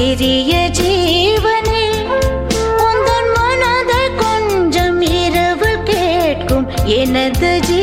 சிறிய ஜீவனே உந்தன் மனதை கொஞ்சம் இரவு கேட்கும். எனது ஜீ